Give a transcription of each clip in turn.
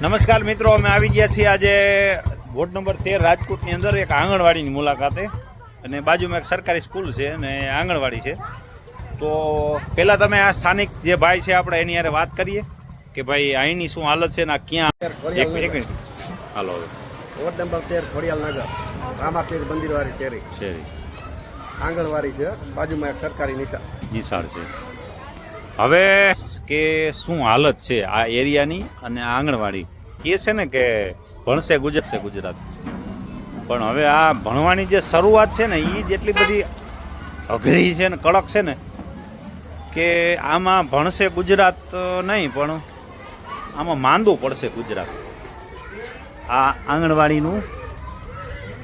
નમસ્કાર મિત્રો અમે આવી ગયા છીએ આજે વોર્ડ નંબર તેર રાજકોટની અંદર એક આંગણવાડીની મુલાકાતે. અને બાજુમાં એક સરકારી સ્કૂલ છે અને આંગણવાડી છે. તો પહેલાં તમે આ સ્થાનિક જે ભાઈ છે આપણે એની યારે વાત કરીએ કે ભાઈ અહીંની શું હાલત છે ને આ ક્યાં? એક મિનિટ હાલો હવે. વોર્ડ નંબર તેર ખોડિયાલ નગર. રામાપીર મંદિરવાળી શેરી. શેરી. આંગણવાડી છે બાજુમાં એક સરકારી નિશાળ. નિશાળ છે. હવે કે શું હાલત છે આ એરિયાની અને આંગણવાડી? એ છે ને કે ભણશે ગુજરશે ગુજરાત. પણ હવે આ ભણવાની જે શરૂઆત છે ને એ જેટલી બધી અઘરી છે ને, કડક છે ને, કે આમાં ભણશે ગુજરાત નહીં, પણ આમાં માંદું પડશે ગુજરાત. આ આંગણવાડીનું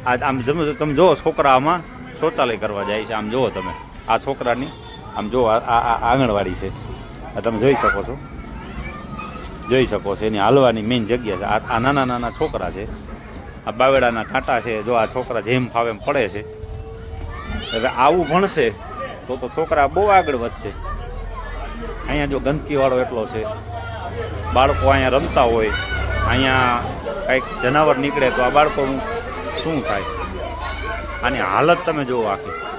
આ આમ તમે જુઓ છોકરા આમાં શૌચાલય કરવા જાય છે, આમ જુઓ તમે, આ છોકરાની આમ જો આ આ આંગણવાડી છે. આ તમે જોઈ શકો છો. જોઈ શકો છો, એની હાલવાની મેઇન જગ્યા છે. આ આ નાના નાના છોકરા છે. આ બાવેડાના કાંટા છે. જો આ છોકરા જેમ ફાવે એમ પડે છે. હવે આવું ભણશે તો તો છોકરા બહુ આગળ વધશે. અહીંયા જો ગંદકીવાળો એટલો છે. બાળકો અહીંયા રમતા હોય. અહીંયા કંઈક જનાવર નીકળે તો આ બાળકોનું શું થાય? આની હાલત તમે જુઓ આખી.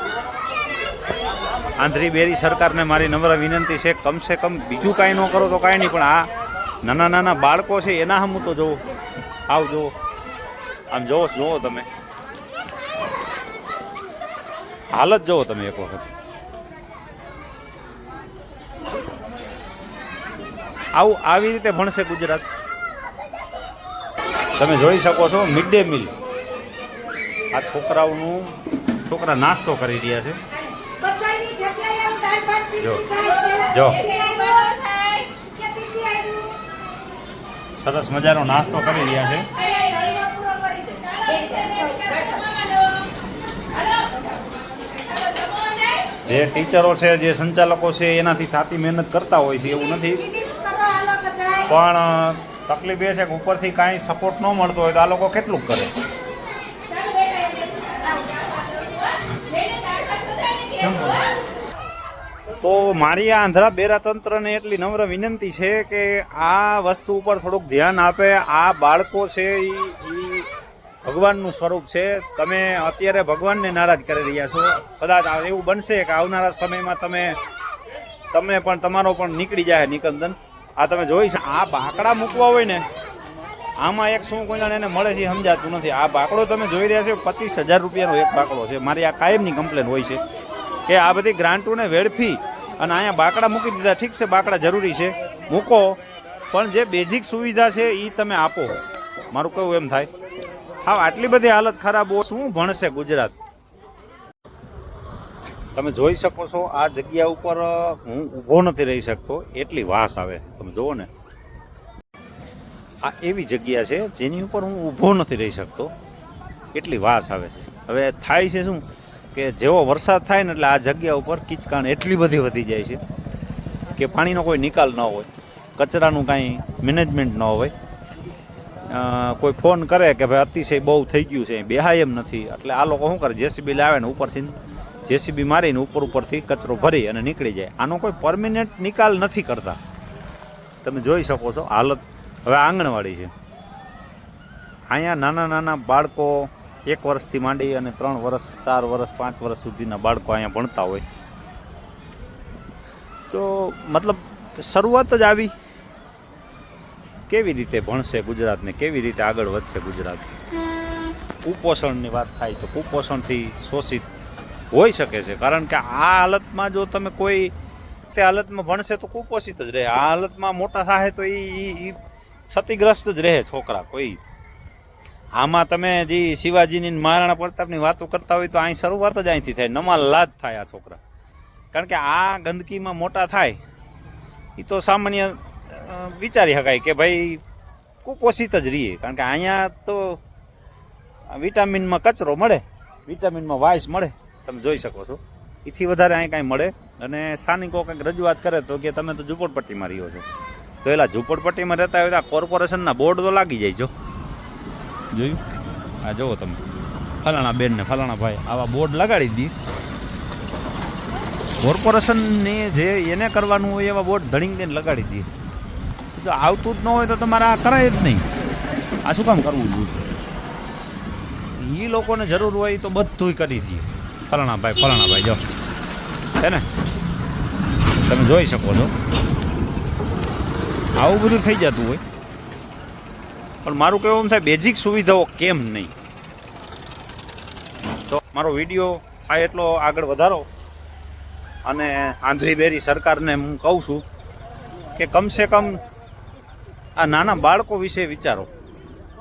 આંધ્રી બેરી સરકારને મારી નમ્ર વિનંતી છે, કમસે કમ બીજું કાંઈ ન કરો તો કાંઈ નહીં, પણ આ નાના નાના બાળકો છે, એના હમું તો જુઓ આવ જુઓ આમ જુઓ જુઓ તમે. હાલત જુઓ તમે એક વખત. આવું આવી રીતે ભણશે ગુજરાત. તમે જોઈ શકો છો, મિડ ડે મિલ. આ છોકરાઓનું, છોકરા નાસ્તો કરી રહ્યા છે. જો. જો. સરસ મજાનો નાસ્તો કરી રહ્યા છે. જે ટીચરો છે જે સંચાલકો છે એનાથી થાતી મહેનત કરતા હોય છે એવું નથી. પણ તકલીફ એ છે કે ઉપરથી કાંઈ સપોર્ટ ન મળતો હોય તો આ લોકો કેટલું કરે તો મારી આ આંધ્રા બેરા તંત્રને એટલી નમ્ર વિનંતી છે કે આ વસ્તુ ઉપર થોડુંક ધ્યાન આપે. આ બાળકો છે એ ભગવાનનું સ્વરૂપ છે. તમે અત્યારે ભગવાનને નારાજ કરી રહ્યા છો. કદાચ એવું બનશે કે આવનારા સમયમાં તમે તમે પણ, તમારો પણ નીકળી જાય નિકંદન. આ તમે જોઈ શકો આ બાકડા મૂકવા હોય ને, આમાં એક શું કોઈ એને મળે છે સમજાતું નથી. આ બાકડો તમે જોઈ રહ્યા છો, પચીસ હજાર રૂપિયાનો એક બાકડો છે. મારી આ કાયમની કમ્પ્લેન હોય છે કે આ બધી ગ્રાન્ટોને વેડફી અને અહીંયા બાકડા મૂકી દીધા. ઠીક છે, બાકડા જરૂરી છે. મૂકો. પણ જે બેઝિક સુવિધા છે એ તમે આપો. મારું કહેવું એમ થાય. હા આટલી બધી હાલત ખરાબ હોય, શું ભણશે ગુજરાત? તમે જોઈ શકો છો, આ જગ્યા ઉપર હું ઊભો નથી રહી શકતો. એટલી વાસ આવે. તમે જુઓ ને. આ એવી જગ્યા છે, જેની ઉપર હું ઊભો નથી રહી શકતો. એટલી વાસ આવે છે. હવે થાય છે શું? કે જેવો વરસાદ થાય ને એટલે આ જગ્યા ઉપર કિચકાણ એટલી બધી વધી જાય છે કે પાણીનો કોઈ નિકાલ ન હોય, કચરાનું કાંઈ મેનેજમેન્ટ ન હોય. કોઈ ફોન કરે કે ભાઈ અતિશય બહુ થઈ ગયું છે, બેહાય એમ નથી. એટલે આ લોકો શું કરે, જેસીબી લાવે ને ઉપરથી, જેસીબી મારીને ઉપર ઉપરથી કચરો ભરી અને નીકળી જાય. આનો કોઈ પરમિનન્ટ નિકાલ નથી કરતા. તમે જોઈ શકો છો, હાલત હવે આંગણવાડી છે. અહીંયા નાના નાના બાળકો એક વર્ષથી માંડી અને ત્રણ વર્ષ, ચાર વર્ષ, પાંચ વર્ષ સુધીના બાળકો અહીંયા ભણતા હોય. તો મતલબ શરૂઆત જ આવી. કેવી રીતે ભણશે ગુજરાતને? કેવી રીતે આગળ વધશે ગુજરાત? કુપોષણની વાત થાય તો કુપોષણથી શોષિત હોઈ શકે છે. કારણ કે આ હાલતમાં જો તમે કોઈ તે હાલતમાં ભણશે તો કુપોષિત જ રહે. આ હાલતમાં મોટા થાય તો એ ક્ષતિગ્રસ્ત જ રહે છોકરા કોઈ. આમાં તમે જે શિવાજીની મહારાણા પ્રતાપની વાતો કરતા હોય તો અહીં શરૂઆત જ અહીંથી થાય નમા લાજ થાય આ છોકરા. કારણ કે આ ગંદકીમાં મોટા થાય. એ તો સામાન્ય વિચારી શકાય કે ભાઈ, કુપોષિત જ રહીએ. કારણ કે અહીંયા તો વિટામિનમાં કચરો મળે, વિટામિનમાં વાઇસ મળે. તમે જોઈ શકો છો. એથી વધારે અહીં કાંઈ મળે. અને સ્થાનિકો કંઈક રજૂઆત કરે તો કે તમે તો ઝૂંપડપટ્ટીમાં રહ્યો છો. તો એલા ઝૂંપડપટ્ટીમાં રહેતા હોય તો આ કોર્પોરેશનના બોર્ડ તો લાગી જાય છો જોયું? આ જુઓ તમે. ફલાણા બેન ને ફલાણા ભાઈ, આવા બોર્ડ લગાડી દી. કોર્પોરેશનને જે એને કરવાનું હોય એવા બોર્ડ ધણી દઈને લગાડી દે. જો આવતું જ ન હોય તો તમારે આ કરાય જ નહીં. આ શું કામ કરવું જોઈએ? એ લોકોને જરૂર હોય તો બધુંય કરી દે. ફલાણા ભાઈ ફલાણા ભાઈ, જો. છે ને? તમે જોઈ શકો છો. આવું બધું થઈ જતું હોય. પણ મારું કહેવું એમ થાય બેઝિક સુવિધાઓ કેમ નહીં? તો મારો વીડિયો આ એટલો આગળ વધારો અને આંધળી બેરી સરકારને હું કહું છું કે કમસે કમ આ નાના બાળકો વિશે વિચારો.